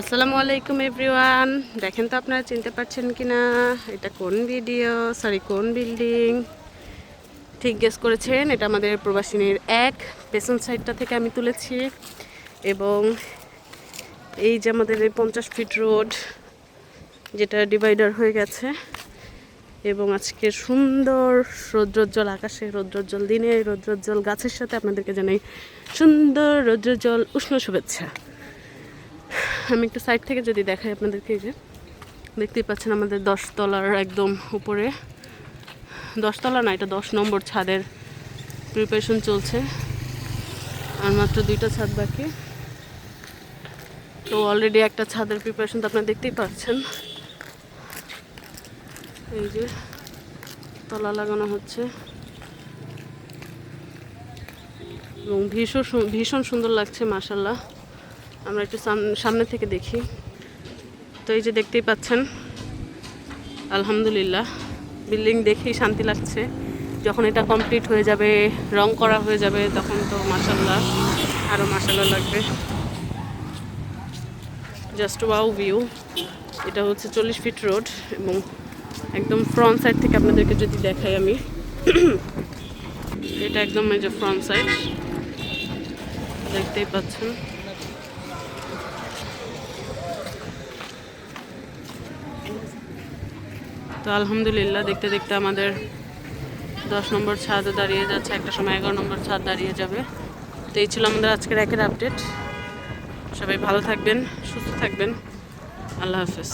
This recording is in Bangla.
আসসালামু আলাইকুম এভরিওয়ান। দেখেন তো আপনারা চিনতে পারছেন কি না এটা কোন ভিডিও? সরি কোন বিল্ডিং? ঠিক গেস করেছেন, এটা আমাদের প্রবাসিনীর এক পেছন সাইডটা থেকে আমি তুলেছি। এবং এই যে আমাদের এই পঞ্চাশ ফিট রোড যেটা ডিভাইডার হয়ে গেছে। এবং আজকে সুন্দর রৌদ্রোজ্জ্বল আকাশে, রৌদ্রোজ্জ্বল দিনে রৌদ্রোজ্জ্বল গাছের সাথে আপনাদেরকে জানাই সুন্দর রৌদ্রোজ্জ্বল উষ্ণ শুভেচ্ছা। আমি একটু সাইড থেকে যদি দেখাই আপনাদেরকে যে, দেখতেই পাচ্ছেন আমাদের দশ তলার একদম উপরে। দশতলা না, এটা দশ নম্বর ছাদের প্রিপারেশন চলছে। আর মাত্র দুইটা ছাদ বাকি। তো অলরেডি একটা ছাদের প্রিপারেশন তো আপনারা দেখতেই পাচ্ছেন। এই যে তলা লাগানো হচ্ছে। এবং ভীষণ ভীষণ সুন্দর লাগছে মাসাল্লাহ আমরা একটু সাম- সামনে থেকে দেখি। তো এই যে দেখতেই পাচ্ছেন, আলহামদুলিল্লাহ, বিল্ডিং দেখেই শান্তি লাগছে। যখন এটা কমপ্লিট হয়ে যাবে, রং করা হয়ে যাবে, তখন তো মাসাল্লাহ আরও মাসাল্লাহ লাগবে। জাস্ট ওয়াও ভিউ এটা হচ্ছে চল্লিশ ফিট রোড এবং একদম ফ্রন্ট সাইড থেকে আপনাদেরকে যদি দেখাই আমি। এটা একদম এই যে ফ্রন্ট সাইড দেখতেই পাচ্ছেন। তো আলহামদুলিল্লাহ, দেখতে দেখতে আমাদের দশ নম্বর ছাদও দাঁড়িয়ে যাচ্ছে, একটা সময় এগারো নম্বর ছাদ দাঁড়িয়ে যাবে। তো এই ছিল আমাদের আজকের একের আপডেট। সবাই ভালো থাকবেন, সুস্থ থাকবেন। আল্লাহ হাফেজ।